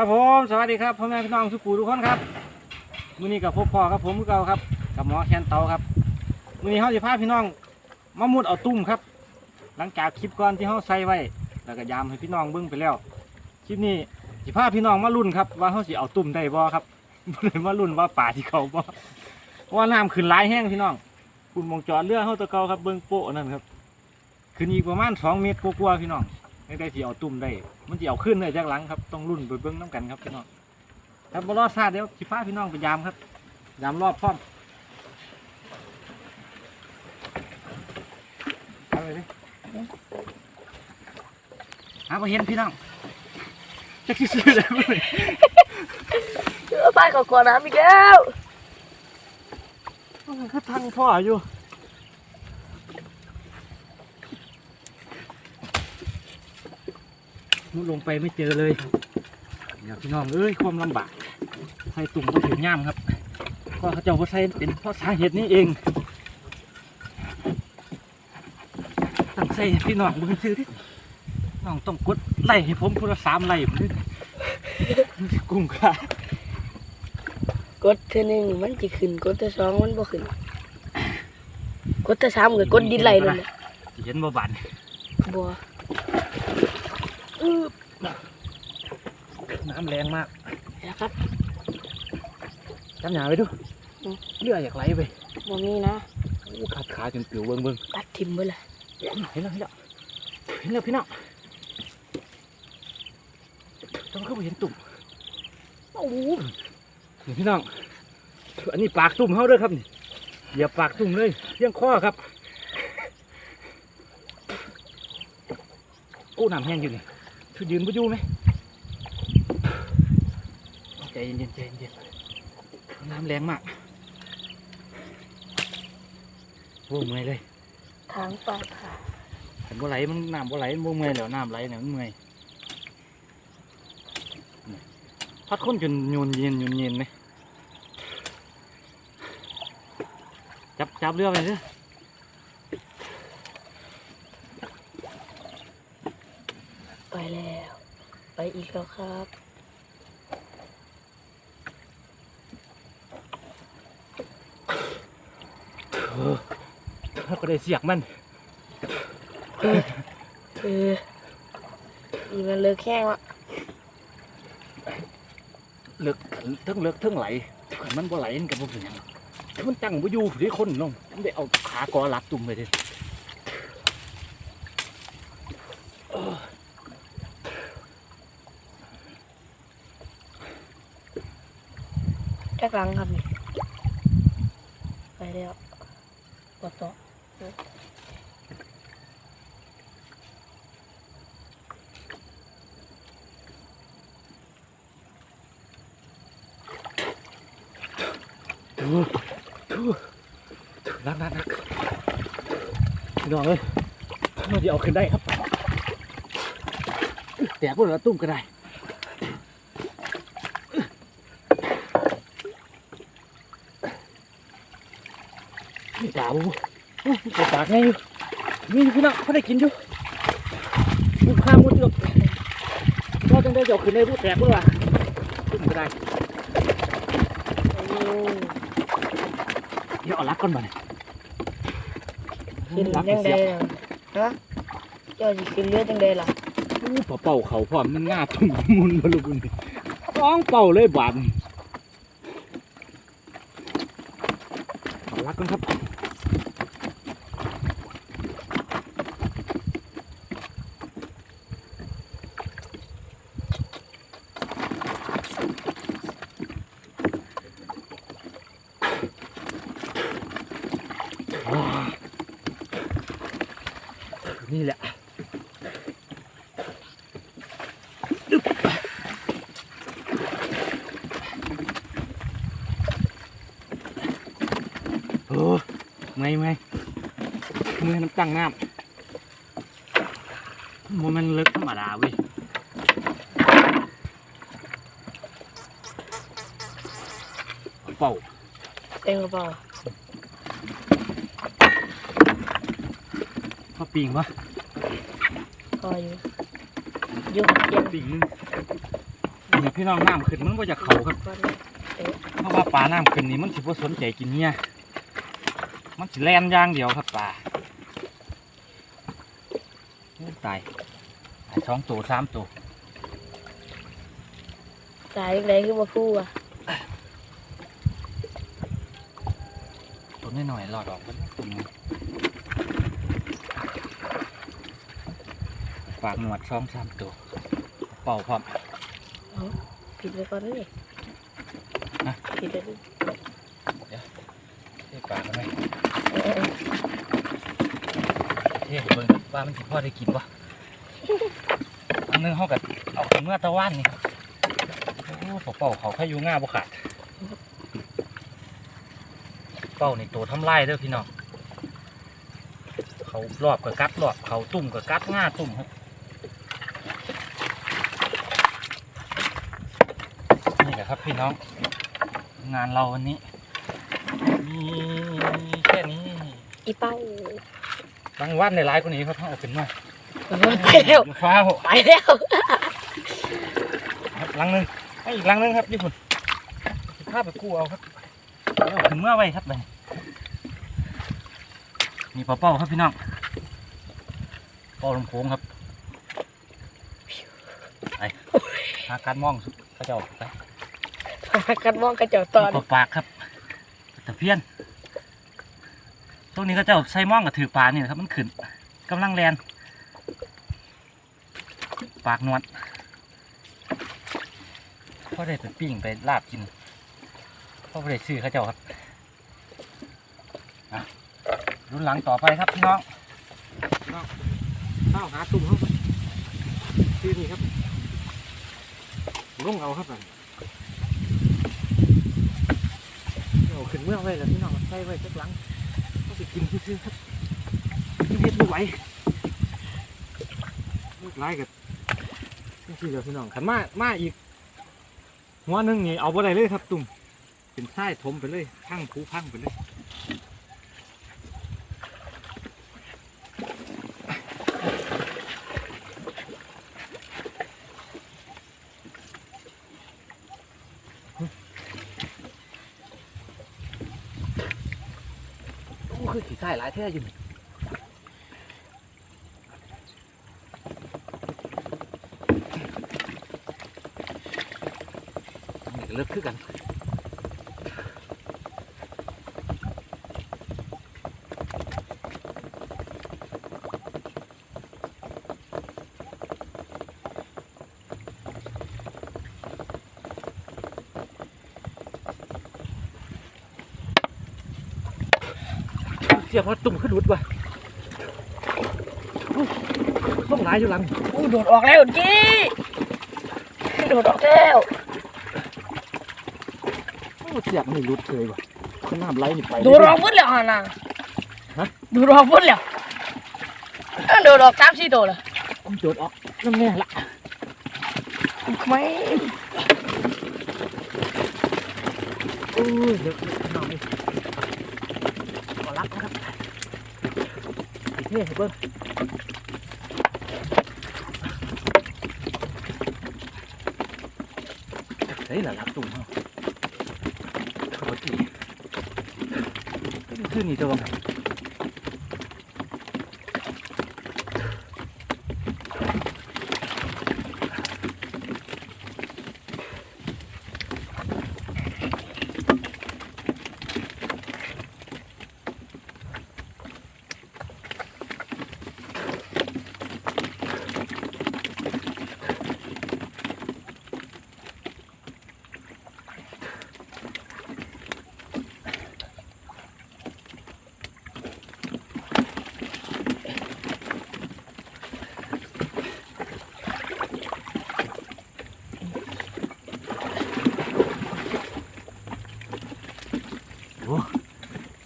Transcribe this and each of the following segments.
ครับผมสวัสดีครับพ่อแม่พี่น้องสุกูทุกคนครับมื้อนี้กับพบพ่อครับผมคือเก่าครับกับหมอแคนเตาครับมื้อนี้เฮาสิพาพี่น้องมามุดเอาตุ้มครับ หลังจากคลิปก่อนที่เฮาใส่ไว้ แล้วก็ยามให้พี่น้องเบิ่งไปแล้วคลิปนี้สิพาพี่น้องมาลุ้นครับว่าเฮาสิเอาตุ้มได้บ่ครับบ่ได้มาลุ้นว่าป่าที่เขาบ่ว่าน้ำขึ้นหลายแห้งพี่น้องคุณมองจอดเรือเฮาตะเกาครับเบิ่งโป๊ะนั่นครับขึ้นอีกประมาณ2เมตรกว่าๆพี่น้อง ไม่ได้ที่เอาตุ่มได้ มันจะเอาขึ้นเลยจากหลังครับต้องรุ่นไปเบิ้งน้ำกันครับพี่น้องครับบรอดซาดเดี๋ยวสิพาพี่น้องไปยามครับ ยามรอบพร้อมเอาไปดิหาไปเห็นพี่น้องจะคิดซื้อได้ไหมเจอป้ายก่อนๆน้ำอีกแล้วก็ทางพ่ออยู่ มุดลงไปไม่เจอเลยเดี๋ยวพี่น้องเอ้ยความลำบากใส่ตุ่มก็ถึงย่ามครับ ก็เขาเจ้าก็ใส่เป็นเพราะสาเหตุนี้เองต้องใส่ให้พี่น้องมึงซื้อที่น้องต้องกดไล่ให้ผมคนละสามไล่ผมด้วยมันสิกุ้งค่ะกดเท่านึงมันจะขึ้นกดเท่าสองมันบ่ขึ้นกดเท่าสามก็กดดินไหลเลยนะสิเห็นบ่บานบัว น้ำ แรงมากนะครับจำหนาไว้ดูอืมเลือดอยากไหลไปบ่มีนะโอ้ขาดขาจนปิวเบิ้งเบิ้งตัดทิมไปเลยเห็นแล้วเห็นแล้วเห็นแล้วพี่น้องต้องเข้าไปเห็นตุ่มโอ้โหนี่พี่น้องอันนี้ปากตุ่มเขาเด้อครับนี่อย่าปากตุ่มเลยเพียงข้อครับโอ้น้ำแห้งอยู่นี่ช่วยยืนไปอยู่ไหมใจ เย็นๆใจเย็นๆน้ำแรงมากโอ้เมื่อยเลยทางปลาค่ะเห็นบ่ไหลมันน้ำบ่ไหลมันบ่เมื่อยแล้วน้ำไหลเนี่ยมันเมื่อยนี่พัดคนจนโยนเย็นโยนเย็นไหมจับจับเรือไปเถอะไปแล้ว ไปอีกแล้วครับ แล้วก็ได้เสียกมันเออเออนี่มันเลิกแข้งละเลือกทั้งเลือกทั้งไหลขันมันบ่ไหลมันกับบ่เป็นหยังถ้มันตั้งบ่อยู่ที่คนลงมันได้เอาขากอลัดตุ่มไปเถอะจักหลังครับนี่ไปแล้ว ปอต่อโอ้โหนักนักนักพี่น้องเอ้ยมันจะเอาขึ้นได้ครับ แต่พวกเราตุ้มก็ได้ ปลาบูนี่ปลาไงอยู่นี่พี่น้องเขาได้กินอยู่มุดข้ามมุดเดือกพอจังได้จะเอาขึ้นได้พูดแตกเมื่อวะตุ้มก็ได้โอ้เดี๋ยวเอาลักก่อนมาเนี่ยขึ้นลักจังเสีไดยบล่ะฮะเจ้าสิขึ้นเรือจังไดล่ะอู้พอเป่าเขาพร้อมมันง่าทุ่มมุนมาลูกคุณร้องเป่าเลยบาดนี่เอาลักก่อนครับ นี่แหละโอ้ไม่ไม่มือน้ำตั้งน้ำโมมันเลิกธรรมดาเว้ยเอาเป่าเต็มกระเป๋า มาปิงวะพออยู่อยุ่งเย็นปิงหนึงอเนี่ยพี่น้องน้ำขึ้นมันบ่จะเขาครับก่อนเลยเพราะว่าปลาน้ำขึ้นนี่มันสิบ่สนใจกินเนี่ยมันสิแล่นอย่างเดียวครับปลาโอ้ตายตายสองตัวสามตัวตายยังไงคือบ่พูดอะตัวน้อยๆหลอดออกมันตุ่ม ปากหนวดสองสามตัว เป่าพร้อมผิดไปก่อนนี่ฮะผิดไปดิเท่ปากกันไหมเออเออเท่เบิ่งว่ามันสิพ่อได้กินปะอันนึงเขากับเอาขึ้นเมื่อตะวันนี่โอ้เป่าเขาแค่อยู่ง่าบ่ขาดเป่าในตัวทำลายเด้อพี่น้องเขารอบกับกัดรอบเขาตุ่มกับกัดง่าตุ่มครับนี่แหละ ครับพี่น้อง งานเราวันนี้มีแค่นี้อีเป้าบางวันในร้ายกว่านี้เขาต้องเอาขึ้นมาไปแล้วฟ้าวไปแล้วครับลังหนึงให้อีกลังหนึงครับญี่ปุ่นภาพไปกู้เอาครับเอาถึงเมื่อไว้ครับเลยมีปลาเป้าครับพี่น้องเป้าลำโพงครับไปหาการมองสุดเขาเจ้าไปพา กันมองกระเจ้าตอนปากครับตะเพี้ยนตรงนี้ก็จ้าใส่มองกับถือปลานี่แหละครับมันขึ้นกำลังแลนปากนวดพ่อได้ไปปิ้งไปลาบกินพ่อได้ซื้อเขาเจ้าครับรุ่นหลังต่อไปครับพี่น้องน้องข้าวหาตุ่มเขาซื้อนี่ครับลงเอาครับนั่น เอาขึ้นเมื่อไว้แล้วพี่น้องใส่ไว้สักหลังก็ไปกินซื้อๆครับกินเฮ็ดไม่ไหวลูกไล่กับนี่คือเดี๋ยวพี่น้องขันมามาอีกหัวหนึงนี่เอาบ่ได้เลยครับ ตุ่มเป็นไส้ถมไปเลยพังผูพังไปเลย คือขี่ไส้หลายแท้อยู่เลิกคือกัน เสียงว่าตุ่มขึ้นรุดว่ะอุ๊ยส่งหลายอยู่หลังอู้โดดออกแล้วจีโดดออกแล้วโอ้เสียงไม่รุดเลยว่ะขนาดไหลนี่ไปโดดออกหมดแล้วฮะน่ะฮะโดดออกหมดแล้วเอ้าโดดออกสามสี่ตัวเลยผมโดดออกนั่นแน่ละไม่โอ้ยเดี๋ยวพี่น้องนี่ขอรับนะครับอีก นี่เบิ้งเฮ้ยล่ะรักตุ่มเขาเขาจีขึ้นนี่ตัวไหนโ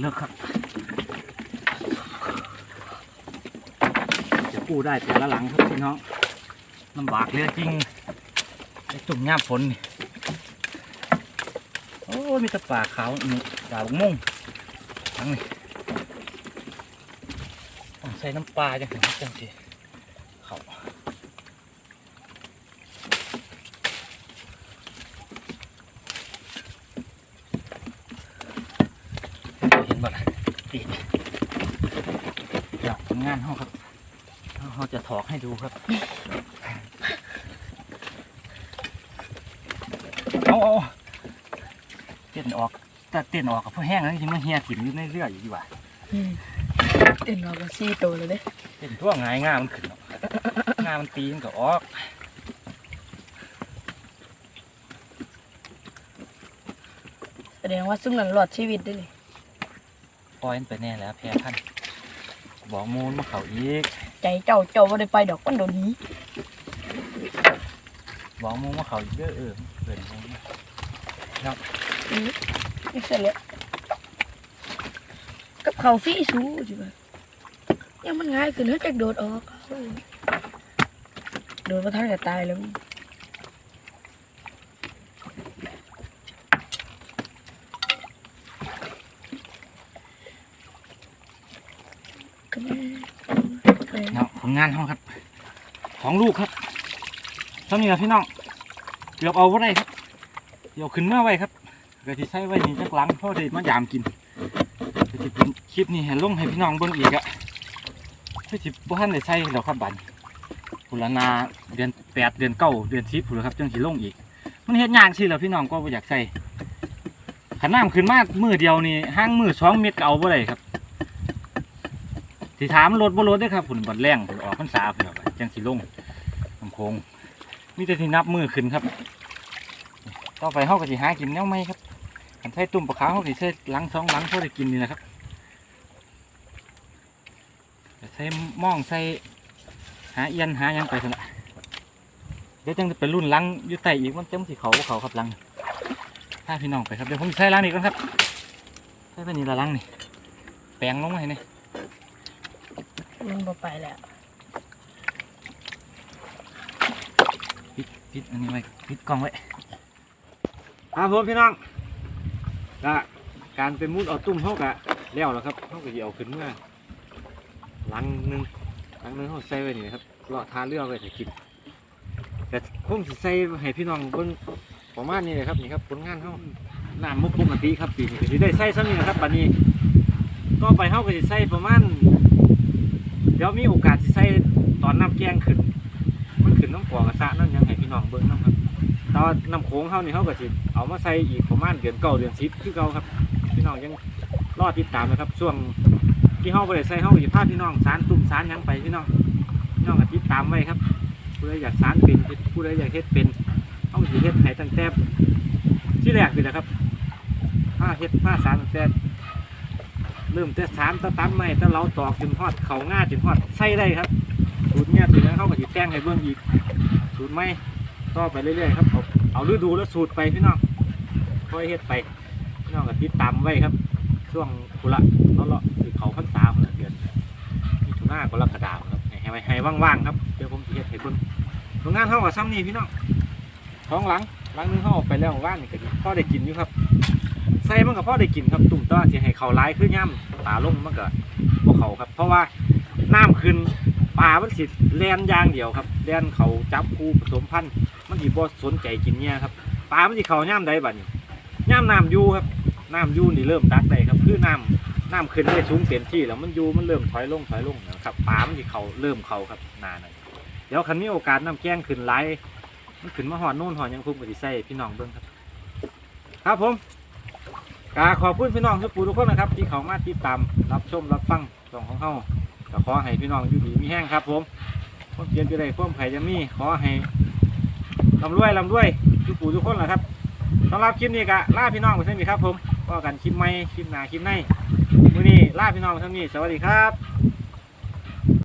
เลิกครับ จะกู้ได้แต่ละหลังครับพี่น้องลำบากเหลยจริงไอ้ตุ่มย่าฝนนี่โอ้ยมีตะป่าขาวนี่ดาวม่งทั้งนี้ต้องใส่น้ำปลาจังถึงจังสิเขา ล งานเขาครับเขาจะถอกให้ดูครับเอาเอาเต้นออกแต่เต้นออกกับพวกแห้งแล้วที่มันเฮียถิ่มอยู่ในเรืออยู่ดีกว่าอืมเต้นออกมาซี่โตเลยเด้เต้นทั่วงายง่ามันขึ้นเนาะง่ามันตีมันก็ออกแสดงว่าซุ่มนั้นรอดชีวิตได้เลยปล่อยมันไปแน่แล้วแพ้พันธุ์ บอกมูลมาเขาอีก ใจเจ้าเจ้าบ่ได้ไปดอกมันโดนหนี้บอกมูลมาเขาอีกเด้อเออเปิดมูลมานี่เสร็จแล้วกับเขาวฟรีสูจิบ่ะยังมันง่ายขึ้นเฮ้ยจักโดดออกโดดมาทันจะตายแล้วก็ไม่ไป เนาะผลงานเขาครับ ของลูกครับเท่านี้ละพี่น้องเกือบเอาไว้ได้ครับเดี๋ยวขึ้นมาไว้ครับก็ที่ใช้ไว้นี่จักหลังเพราะได้มายามกินก็ที่เป็นคลิปนี้เห็นลงให้พี่น้องเบิ่งอีกอะเพื่อที่บ่ทันได้ใช้แล้วครับบัดพุลนาเดือนแปดเดือนเก้าเดือนสิบพุ่นลครับจังสิลงอีก มันเฮ็ดยากสิแล้วพี่น้องก็บ่อยากใส่ขันน้ำขึ้นมามือเดียวนี่ห้างมือสองเม็ดก็เอาบ่ได้ครับ สิถามรถบ่รถด้อครับผุนบัดแรงผุนออกพรรษาพุ่นแล้วจังสิลงลำโพงมีแต่ที่นับมือขึ้นครับ ต่อไปเฮาก็สิหากินแนวใหม่ครับคันใส่ตุ่มปลาขาวเฮาสิใส่หลังสองหลังเพอได้กินนี่แหละครับใส่หม่องใส่หาเอียนหายังไปซั่นละเดี๋ยวจังจะไปรุ่นลังอยู่ใต้อีกมันจังสิเขาเขาครับลังถ้าพี่น้องไปครับเดี๋ยวผมใส่ลังนี่ก่อนครับใส่ไปนี่ละลังนี่แปลงลงมาให้นี่ มันบ่ไปแล้วปิดปิดอันนี้ไว้ปิดกล้องไว้ครับผมพี่น้องก็การเป็นมุดเอาตุ้มเฮากะแล้วแล้วครับเฮาก็สิเอาขึ้นมาลังหนึงลังหนึงเฮาใส่ไว้นี่ครับเลาะทาเรือไว้ให้กินแต่คงสิใส่ให้พี่น้องเบิ่งประมาณนี้เลยครับนี่ครับผลงานเฮาน้ำมุกปกติครับปีนี้ก็สิได้ใส่ซ้ำนี่นะครับบัดนี้ก็ไปเฮาก็สิใส่ประมาณ เดี๋ยวมีโอกาสสิใส่ตอนน้ำแกงขึ้น มันขึ้นน้ำกวางกระสะนั่นยังให้พี่น้องเบิ่งน้ำครับแตอนน้ำโค้งเฮานี่เฮาก็สิเอามาใส่อีกประมาณเดือนเก้าเดือนสิบคือเก่าครับ พี่น้องยังรอติดตามนะครับ ช่วงที่เฮาบ่ได้ใส่เฮาก็สิพาพี่น้องสารตุ่มสารยังไปพี่น้องพี่น้องก็ติดตามไว้ครับผู้ใดอยากสารเป็นผู้ใดอยากเฮ็ดเป็นเฮาก็สิเฮ็ดให้ตั้งแต่ที่แรกนี่แหละครับผ้าเฮ็ดผ้าสารตั้งแต่ เริ่มแต่สามตะตั้มไม่ตะเราตอกจนทอดเขาง่าจนทอดไส้ได้ครับสูตรเนี้ยสูตรนั้นเขาก็จะแจ้งให้เบิ่งอีกสูตรไม่ต่อไปเรื่อยๆครับเอาเอาฤดูแล้วสูตรไปพี่น้องค่อยเฮ็ดไปพี่น้องก็ติดตามไว้ครับ ช่วงกุละเราเลาะคือเขาพันสามเดือนมีถุนากรกฎาคมครับให้ให้ให้ว่างๆครับเดี๋ยวผมจะเฮ็ดให้เบิ่งโรงงานเข้ากับซ้ำนี่พี่น้องท้องหลังหลังนึงเข้าออกไปแล้วว่างนี่ก็พ่อได้กินอยู่ครับ ใส่มันกับพ่อได้กินครับตุ่มต้อที่ให้เขาร้ายคือย่ำตาลงมันก็บ่เขาครับ เพราะว่าน้ำขึ้นปลามันสิแล่นย่างเดียวครับแล่นเขาจับคู่ผสมพันธุ์มันสิบ่สนใจกินเนี่ยครับปลามันสิเขาย่ำใดบัดนี้ย่ำน้ำยูครับน้ำยูนี่เริ่มตักได้ครับคือน้ำน้ำขึ้นได้สูงเต็มที่แล้วมันยูมันเริ่มถอยลงถอยลงนะครับปลามันสิเขาเริ่มเขาครับนานหน่อยเดี๋ยวคันมีโอกาสน้ำแกงขึ้นไหลายมันขึ้นมาหอดโน่นหอดหยังพุ่มก็สิใส่พี่น้องเบิ่งครับ ครับผม กาขอบคุณพี่น้องทุกผู้ทุกคนนะครับ ที่เขามาติดตามรับชมรับฟังช่องของเขาก็ขอให้พี่น้องอยู่ดีมีแห้งครับ ผมพ่มเพียนจะได้พ่มไผ่จะมีขอให้ลำรวยลำรวยทุกผู้ทุกคนแหละครับสำหรับคลิปนี้ก็ลาพี่น้องไปเช่นนี้ครับ ผมก็กันคลิปใหม่คลิปหนาคลิปในวันนี้ลาพี่น้องไปเช่นนี้สวัสดีครับ